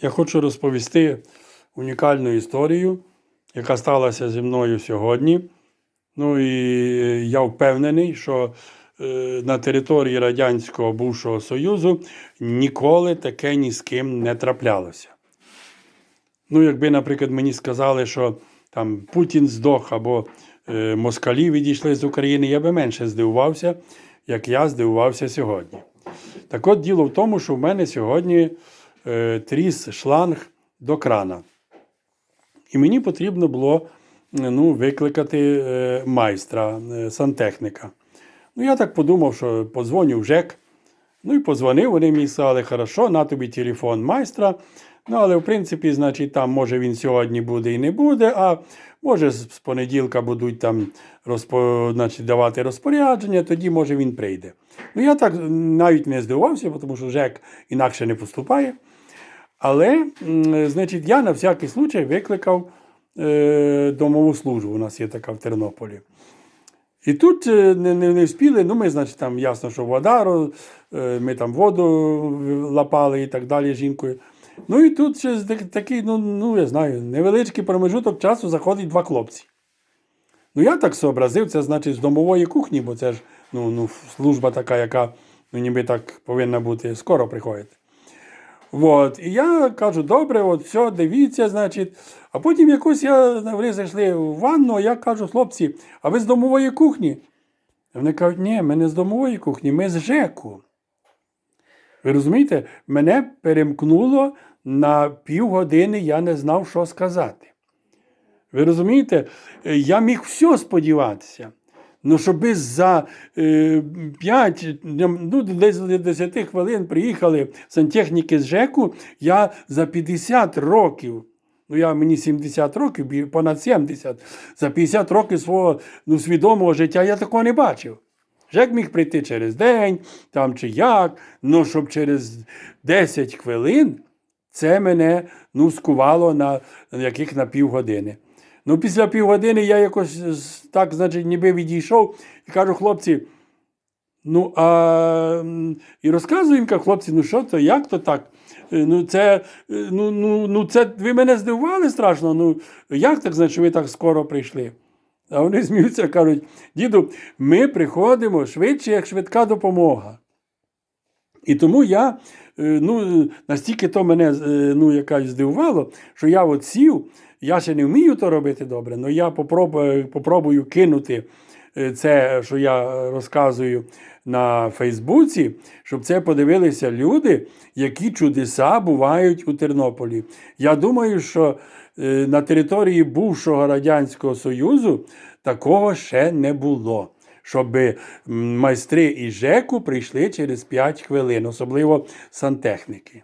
Я хочу розповісти унікальну історію, яка сталася зі мною сьогодні. Ну і я впевнений, що е, на території Радянського бувшого Союзу ніколи таке ні з ким не траплялося. Ну, якби, наприклад, мені сказали, що там Путін здох або е, москалі відійшли з України, я би менше здивувався, як я здивувався сьогодні. Так от діло в тому, що в мене сьогодні тріс шланг до крана. І мені потрібно було е, ну, викликати е, майстра, е, сантехніка. Ну, я так подумав, що подзвоню в ЖЕК. Ну і позвонив, вони мені сказали, хорошо, на тобі телефон майстра. Ну, але в принципі, значить, там може він сьогодні буде і не буде, а може з понеділка будуть там розпо, значить, давати розпорядження, тоді може він прийде. Ну, я так навіть не здивувався, тому що ЖЕК інакше не поступає. Але, значить, я на всякий случай викликав е, домову службу. У нас є така в Тернополі. І тут е, не, не, не вспіли, ну ми, значить, там ясно, що вода, е, ми там воду лапали і так далі жінкою. Ну і тут ще такий, ну, ну я знаю, невеличкий промежуток часу заходить два хлопці. Ну, я так зобразив, це значить з домової кухні, бо це ж ну, ну, служба така, яка ну, ніби так повинна бути скоро приходити. От. І я кажу, добре, от все, дивіться, значить. А потім якось я, вони зайшли в ванну, а я кажу, хлопці, а ви з домової кухні? Вони кажуть, ні, ми не з домової кухні, ми з ЖЕКу. Ви розумієте, мене перемкнуло на півгодини, я не знав, що сказати. Ви розумієте, я міг все сподіватися. Ну, щоби за е, 5, ну, десь до 10 хвилин приїхали сантехніки з ЖЕКу, я за 50 років, ну я мені 70 років, понад 70, за 50 років свого ну, свідомого життя я такого не бачив. ЖЕК міг прийти через день, там чи як, ну щоб через 10 хвилин це мене ну, скувало на яких на півгодини. Ну, після півгодини я якось так, значить, ніби відійшов і кажу, хлопці, ну а і розказую їм, хлопці, ну що то, як то так? Е, Ну, це, е, ну, ну, ну, це ви мене здивували страшно. Ну, як так, значить, ви так скоро прийшли? А вони сміються, кажуть, діду, ми приходимо швидше, як швидка допомога. І тому я е, ну, настільки то мене е, ну, якась здивувало, що я от сів, я ще не вмію то робити добре, але я попробую, попробую кинути е, це, що я розказую на Фейсбуці, щоб це подивилися люди, які чудеса бувають у Тернополі. Я думаю, що е, на території бувшого Радянського Союзу такого ще не було щоб майстри із ЖЕКу прийшли через 5 хвилин, особливо сантехніки.